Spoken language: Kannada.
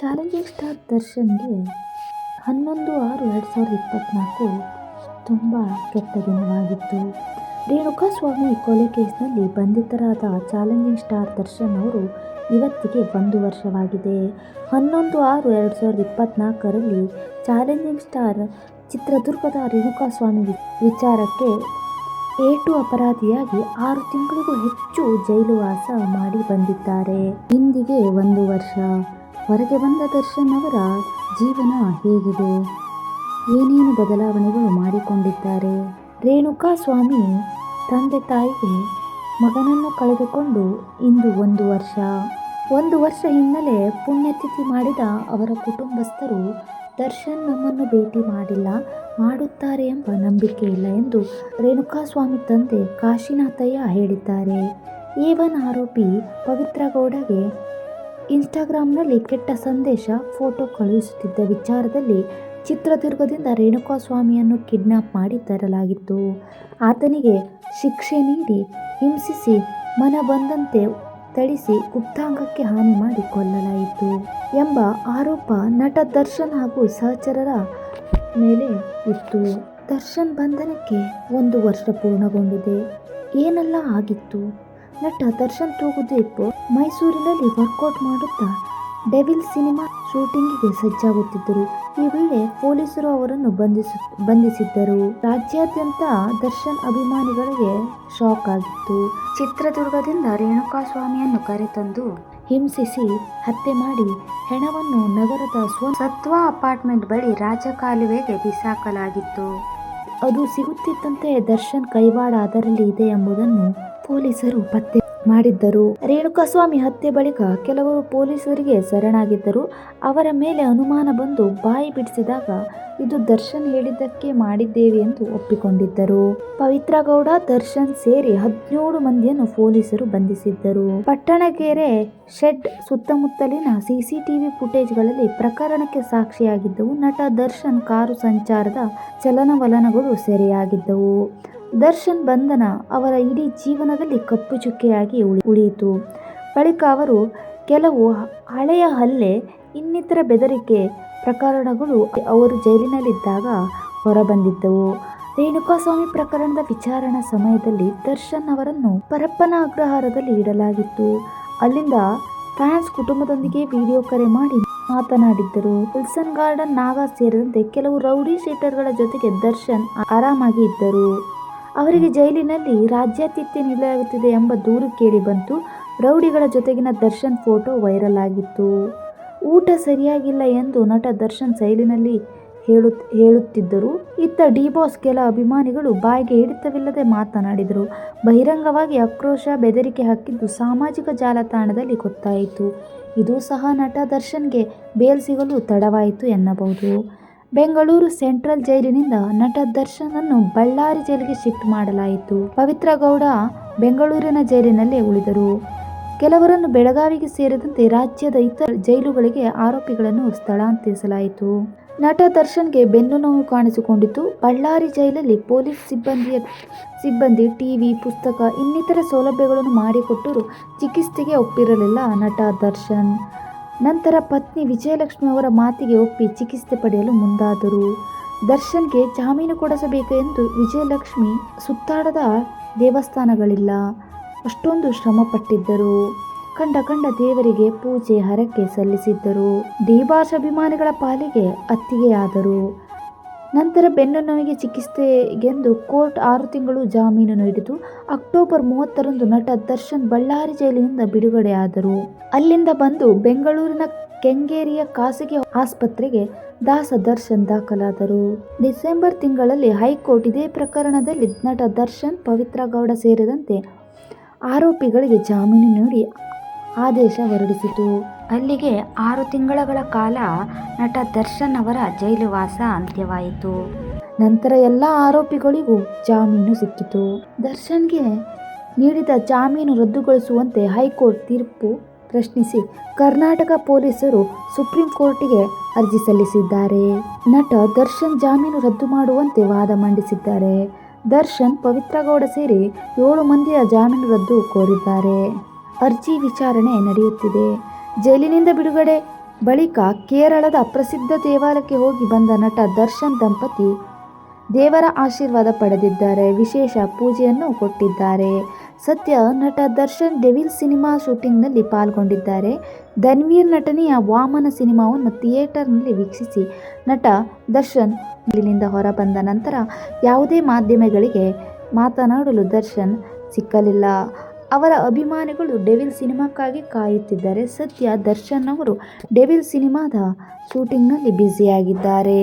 ಚಾಲೆಂಜಿಂಗ್ ಸ್ಟಾರ್ ದರ್ಶನ್ಗೆ ಹನ್ನೊಂದು ಆರು ಎರಡು ಸಾವಿರದ ಇಪ್ಪತ್ತ್ನಾಲ್ಕು ತುಂಬ ಕೆಟ್ಟ ದಿನವಾಗಿತ್ತು. ರೇಣುಕಾಸ್ವಾಮಿ ಕೊಲೆ ಕೇಸ್ನಲ್ಲಿ ಬಂಧಿತರಾದ ಚಾಲೆಂಜಿಂಗ್ ಸ್ಟಾರ್ ದರ್ಶನ್ ಅವರು ಇವತ್ತಿಗೆ ಒಂದು ವರ್ಷವಾಗಿದೆ. ಹನ್ನೊಂದು ಆರು ಎರಡು ಸಾವಿರದ ಇಪ್ಪತ್ತ್ನಾಲ್ಕರಲ್ಲಿ ಚಾಲೆಂಜಿಂಗ್ ಸ್ಟಾರ್ ಚಿತ್ರದುರ್ಗದ ರೇಣುಕಾಸ್ವಾಮಿ ವಿಚಾರಕ್ಕೆ ಏಟು ಅಪರಾಧಿಯಾಗಿ ಆರು ತಿಂಗಳಿಗೂ ಹೆಚ್ಚು ಜೈಲುವಾಸ ಮಾಡಿ ಬಂದಿದ್ದಾರೆ. ಇಂದಿಗೆ ಒಂದು ವರ್ಷ. ಹೊರಗೆ ಬಂದ ದರ್ಶನ್ ಅವರ ಜೀವನ ಹೇಗಿದೆ? ಏನೇನು ಬದಲಾವಣೆಗಳು ಮಾಡಿಕೊಂಡಿದ್ದಾರೆ? ರೇಣುಕಾ ಸ್ವಾಮಿ ತಂದೆ ತಾಯಿಗೆ ಮಗನನ್ನು ಕಳೆದುಕೊಂಡು ಇಂದು ಒಂದು ವರ್ಷ. ಒಂದು ವರ್ಷ ಹಿನ್ನೆಲೆ ಪುಣ್ಯತಿಥಿ ಮಾಡಿದ ಅವರ ಕುಟುಂಬಸ್ಥರು ದರ್ಶನ್ ನಮ್ಮನ್ನು ಭೇಟಿ ಮಾಡಿಲ್ಲ, ಮಾಡುತ್ತಾರೆ ಎಂಬ ನಂಬಿಕೆ ಇಲ್ಲ ಎಂದು ರೇಣುಕಾಸ್ವಾಮಿ ತಂದೆ ಕಾಶಿನಾಥಯ್ಯ ಹೇಳಿದ್ದಾರೆ. ಏವನ್ ಆರೋಪಿ ಪವಿತ್ರ ಗೌಡಗೆ ಇನ್ಸ್ಟಾಗ್ರಾಮ್ನಲ್ಲಿ ಕೆಟ್ಟ ಸಂದೇಶ, ಫೋಟೋ ಕಳುಹಿಸುತ್ತಿದ್ದ ವಿಚಾರದಲ್ಲಿ ಚಿತ್ರದುರ್ಗದಿಂದ ರೇಣುಕಾಸ್ವಾಮಿಯನ್ನು ಕಿಡ್ನಾಪ್ ಮಾಡಿ ತರಲಾಗಿತ್ತು. ಆತನಿಗೆ ಶಿಕ್ಷೆ ನೀಡಿ ಹಿಂಸಿಸಿ ಮನ ಬಂದಂತೆ ಥಳಿಸಿ ಗುಪ್ತಾಂಗಕ್ಕೆ ಹಾನಿ ಮಾಡಿ ಕೊಲ್ಲಲಾಯಿತು ಎಂಬ ಆರೋಪ ನಟ ದರ್ಶನ್ ಹಾಗೂ ಸಹಚರರ ಮೇಲೆ ಇತ್ತು. ದರ್ಶನ್ ಬಂಧನಕ್ಕೆ ಒಂದು ವರ್ಷ ಪೂರ್ಣಗೊಂಡಿದೆ. ಏನೆಲ್ಲ ಆಗಿತ್ತು. ನಟ ದರ್ಶನ್ ತೂಗುದೀಪ್ ಮೈಸೂರಿನಲ್ಲಿ ವರ್ಕೌಟ್ ಮಾಡುತ್ತಾ ಡೆವಿಲ್ ಸಿನಿಮಾ ಶೂಟಿಂಗಿಗೆ ಸಜ್ಜಾಗುತ್ತಿದ್ದರು. ಈ ವೇಳೆ ಪೊಲೀಸರು ಅವರನ್ನು ಬಂಧಿಸ, ಬಂಧಿಸಿದ್ದರು. ರಾಜ್ಯಾದ್ಯಂತ ದರ್ಶನ್ ಅಭಿಮಾನಿಗಳಿಗೆ ಶಾಕ್ ಆಗಿತ್ತು. ಚಿತ್ರದುರ್ಗದಿಂದ ರೇಣುಕಾ ಸ್ವಾಮಿಯನ್ನು ಕರೆತಂದು ಹಿಂಸಿಸಿ ಹತ್ಯೆ ಮಾಡಿ ಹೆಣವನ್ನು ನಗರದ ಸ್ವ, ಸತ್ವ ಅಪಾರ್ಟ್ಮೆಂಟ್ ಬಳಿ ರಾಜಕಾಲುವೆಗೆ ಬಿಸಾಕಲಾಗಿತ್ತು. ಅದು ಸಿಗುತ್ತಿದ್ದಂತೆ ದರ್ಶನ್ ಕೈವಾಡ ಅದರಲ್ಲಿ ಇದೆ ಎಂಬುದನ್ನು ಪೊಲೀಸರು ಪತ್ತೆ ಮಾಡಿದ್ದರು. ರೇಣುಕಾಸ್ವಾಮಿ ಹತ್ಯೆ ಬಳಿಕ ಕೆಲವರು ಪೊಲೀಸರಿಗೆ ಶರಣಾಗಿದ್ದರು. ಅವರ ಮೇಲೆ ಅನುಮಾನ ಬಂದು ಬಾಯಿ ಬಿಡಿಸಿದಾಗ, ಇದು ದರ್ಶನ್ ಹೇಳಿದ್ದಕ್ಕೆ ಮಾಡಿದ್ದೇವೆ ಎಂದು ಒಪ್ಪಿಕೊಂಡಿದ್ದರು. ಪವಿತ್ರ ಗೌಡ ದರ್ಶನ್ ಸೇರಿ ಹದಿನೇಳು ಮಂದಿಯನ್ನು ಪೊಲೀಸರು ಬಂಧಿಸಿದ್ದರು. ಪಟ್ಟಣಗೆರೆ ಶೆಡ್ ಸುತ್ತಮುತ್ತಲಿನ ಸಿಸಿಟಿವಿ ಫುಟೇಜ್ಗಳಲ್ಲಿ ಪ್ರಕರಣಕ್ಕೆ ಸಾಕ್ಷಿಯಾಗಿದ್ದವು. ನಟ ದರ್ಶನ್ ಕಾರು ಸಂಚಾರದ ಚಲನವಲನಗಳು ಸೆರೆಯಾಗಿದ್ದವು. ದರ್ಶನ್ ಬಂಧನ ಅವರ ಇಡೀ ಜೀವನದಲ್ಲಿ ಕಪ್ಪು ಚುಕ್ಕೆಯಾಗಿ ಉಳಿ, ಉಳಿಯಿತು. ಬಳಿಕ ಅವರು ಕೆಲವು ಹಳೆಯ ಹಲ್ಲೆ, ಇನ್ನಿತರ ಬೆದರಿಕೆ ಪ್ರಕರಣಗಳು ಅವರು ಜೈಲಿನಲ್ಲಿದ್ದಾಗ ಹೊರಬಂದಿದ್ದವು. ರೇಣುಕಾಸ್ವಾಮಿ ಪ್ರಕರಣದ ವಿಚಾರಣಾ ಸಮಯದಲ್ಲಿ ದರ್ಶನ್ ಅವರನ್ನು ಪರಪ್ಪನ ಅಗ್ರಹಾರದಲ್ಲಿ ಇಡಲಾಗಿತ್ತು. ಅಲ್ಲಿಂದ ಫ್ಯಾನ್ಸ್ ಕುಟುಂಬದೊಂದಿಗೆ ವಿಡಿಯೋ ಕರೆ ಮಾಡಿ ಮಾತನಾಡಿದ್ದರು. ವಿಲ್ಸನ್ ಗಾರ್ಡನ್ ನಾಗ ಸೇರಿದಂತೆ ಕೆಲವು ರೌಡಿ ಶೀಟರ್ಗಳ ಜೊತೆಗೆ ದರ್ಶನ್ ಆರಾಮಾಗಿ ಇದ್ದರು. ಅವರಿಗೆ ಜೈಲಿನಲ್ಲಿ ರಾಜ್ಯಾತಿಥ್ಯ ನೀಡಲಾಗುತ್ತಿದೆ ಎಂಬ ದೂರು ಕೇಳಿ ಬಂತು. ರೌಡಿಗಳ ಜೊತೆಗಿನ ದರ್ಶನ್ ಫೋಟೋ ವೈರಲ್ ಆಗಿತ್ತು. ಊಟ ಸರಿಯಾಗಿಲ್ಲ ಎಂದು ನಟ ದರ್ಶನ್ ಜೈಲಿನಲ್ಲಿ ಹೇಳು, ಹೇಳುತ್ತಿದ್ದರು. ಇತ್ತ ಡಿ ಬಾಸ್ ಕೆಲ ಅಭಿಮಾನಿಗಳು ಬಾಯಿಗೆ ಹಿಡಿತವಿಲ್ಲದೆ ಮಾತನಾಡಿದರು. ಬಹಿರಂಗವಾಗಿ ಆಕ್ರೋಶ ಬೆದರಿಕೆ ಹಾಕಿದ್ದು ಸಾಮಾಜಿಕ ಜಾಲತಾಣದಲ್ಲಿ ಗೊತ್ತಾಯಿತು. ಇದು ಸಹ ನಟ ದರ್ಶನ್ಗೆ ಬೇಲ್ ಸಿಗಲು ತಡವಾಯಿತು ಎನ್ನಬಹುದು. ಬೆಂಗಳೂರು ಸೆಂಟ್ರಲ್ ಜೈಲಿನಿಂದ ನಟ ದರ್ಶನನ್ನು ಬಳ್ಳಾರಿ ಜೈಲಿಗೆ ಶಿಫ್ಟ್ ಮಾಡಲಾಯಿತು. ಪವಿತ್ರ ಗೌಡ ಬೆಂಗಳೂರಿನ ಜೈಲಿನಲ್ಲೇ ಉಳಿದರು. ಕೆಲವರನ್ನು ಬೆಳಗಾವಿಗೆ ಸೇರಿದಂತೆ ರಾಜ್ಯದ ಇತರ ಜೈಲುಗಳಿಗೆ ಆರೋಪಿಗಳನ್ನು ಸ್ಥಳಾಂತರಿಸಲಾಯಿತು. ನಟ ದರ್ಶನ್ಗೆ ಬೆನ್ನು ನೋವು ಕಾಣಿಸಿಕೊಂಡಿತು ಬಳ್ಳಾರಿ ಜೈಲಲ್ಲಿ ಪೊಲೀಸ್ ಸಿಬ್ಬಂದಿಯ ಸಿಬ್ಬಂದಿ, ಟಿವಿ, ಪುಸ್ತಕ ಇನ್ನಿತರ ಸೌಲಭ್ಯಗಳನ್ನು ಮಾಡಿಕೊಟ್ಟರೂ ಚಿಕಿತ್ಸೆಗೆ ಒಪ್ಪಿರಲಿಲ್ಲ ನಟ ದರ್ಶನ್. ನಂತರ ಪತ್ನಿ ವಿಜಯಲಕ್ಷ್ಮಿ ಅವರ ಮಾತಿಗೆ ಒಪ್ಪಿ ಚಿಕಿತ್ಸೆ ಪಡೆಯಲು ಮುಂದಾದರು. ದರ್ಶನ್ಗೆ ಜಾಮೀನು ಕೊಡಿಸಬೇಕು ಎಂದು ವಿಜಯಲಕ್ಷ್ಮಿ ಸುತ್ತಾಡದ ದೇವಸ್ಥಾನಗಳಿಲ್ಲ. ಅಷ್ಟೊಂದು ಶ್ರಮ ಪಟ್ಟಿದ್ದರು ಕಂಡ ಕಂಡ ದೇವರಿಗೆ ಪೂಜೆ ಹರಕೆ ಸಲ್ಲಿಸಿದ್ದರು. ಡಿ ಪಾಲಿಗೆ ಅತ್ತಿಗೆಯಾದರು. ನಂತರ ಬೆನ್ನು ನೋವಿಗೆ ಚಿಕಿತ್ಸೆಗೆಂದು ಕೋರ್ಟ್ ಆರು ತಿಂಗಳು ಜಾಮೀನು ನೀಡಿತು. ಅಕ್ಟೋಬರ್ ಮೂವತ್ತರಂದು ನಟ ದರ್ಶನ್ ಬಳ್ಳಾರಿ ಜೈಲಿನಿಂದ ಬಿಡುಗಡೆಯಾದರು. ಅಲ್ಲಿಂದ ಬಂದು ಬೆಂಗಳೂರಿನ ಕೆಂಗೇರಿಯ ಖಾಸಗಿ ಆಸ್ಪತ್ರೆಗೆ ದಾಸ ದರ್ಶನ್ ದಾಖಲಾದರು. ಡಿಸೆಂಬರ್ ತಿಂಗಳಲ್ಲಿ ಹೈಕೋರ್ಟ್ ಇದೇ ಪ್ರಕರಣದಲ್ಲಿ ನಟ ದರ್ಶನ್, ಪವಿತ್ರ ಗೌಡ ಸೇರಿದಂತೆ ಆರೋಪಿಗಳಿಗೆ ಜಾಮೀನು ನೀಡಿ ಆದೇಶ ಹೊರಡಿಸಿತು. ಅಲ್ಲಿಗೆ ಆರು ತಿಂಗಳ ಕಾಲ ನಟ ದರ್ಶನ್ ಅವರ ಜೈಲುವಾಸ ಅಂತ್ಯವಾಯಿತು. ನಂತರ ಎಲ್ಲ ಆರೋಪಿಗಳಿಗೂ ಜಾಮೀನು ಸಿಕ್ಕಿತು. ದರ್ಶನ್ಗೆ ನೀಡಿದ ಜಾಮೀನು ರದ್ದುಗೊಳಿಸುವಂತೆ ಹೈಕೋರ್ಟ್ ತೀರ್ಪು ಪ್ರಶ್ನಿಸಿ ಕರ್ನಾಟಕ ಪೊಲೀಸರು ಸುಪ್ರೀಂ ಕೋರ್ಟಿಗೆ ಅರ್ಜಿ ಸಲ್ಲಿಸಿದ್ದಾರೆ. ನಟ ದರ್ಶನ್ ಜಾಮೀನು ರದ್ದು ಮಾಡುವಂತೆ ವಾದ ಮಂಡಿಸಿದ್ದಾರೆ. ದರ್ಶನ್ ಪವಿತ್ರಗೌಡ ಸೇರಿ ಏಳು ಮಂದಿಯ ಜಾಮೀನು ರದ್ದು ಕೋರಿದ್ದಾರೆ. ಅರ್ಜಿ ವಿಚಾರಣೆ ನಡೆಯುತ್ತಿದೆ. ಜೈಲಿನಿಂದ ಬಿಡುಗಡೆ ಬಳಿಕ ಕೇರಳದ ಪ್ರಸಿದ್ಧ ದೇವಾಲಯಕ್ಕೆ ಹೋಗಿ ಬಂದ ನಟ ದರ್ಶನ್ ದಂಪತಿ ದೇವರ ಆಶೀರ್ವಾದ ಪಡೆದಿದ್ದಾರೆ. ವಿಶೇಷ ಪೂಜೆಯನ್ನು ಕೊಟ್ಟಿದ್ದಾರೆ. ಸದ್ಯ ನಟ ದರ್ಶನ್ ಡೆವಿಲ್ ಸಿನಿಮಾ ಶೂಟಿಂಗ್ನಲ್ಲಿ ಪಾಲ್ಗೊಂಡಿದ್ದಾರೆ. ಧನ್ವೀರ್ ನಟನೆಯ ವಾಮನ ಸಿನಿಮಾವನ್ನು ಥಿಯೇಟರ್ನಲ್ಲಿ ವೀಕ್ಷಿಸಿ ನಟ ದರ್ಶನ್ ಇಲ್ಲಿಂದ ಹೊರಬಂದ ನಂತರ ಯಾವುದೇ ಮಾಧ್ಯಮಗಳಿಗೆ ಮಾತನಾಡಲು ದರ್ಶನ್ ಸಿಕ್ಕಲಿಲ್ಲ. ಅವರ ಅಭಿಮಾನಿಗಳು ಡೆವಿಲ್ ಸಿನಿಮಾಕ್ಕಾಗಿ ಕಾಯುತ್ತಿದ್ದಾರೆ. ಸದ್ಯ ದರ್ಶನ್ ಅವರು ಡೆವಿಲ್ ಸಿನಿಮಾದ ಶೂಟಿಂಗ್ನಲ್ಲಿ ಬ್ಯುಸಿಯಾಗಿದ್ದಾರೆ.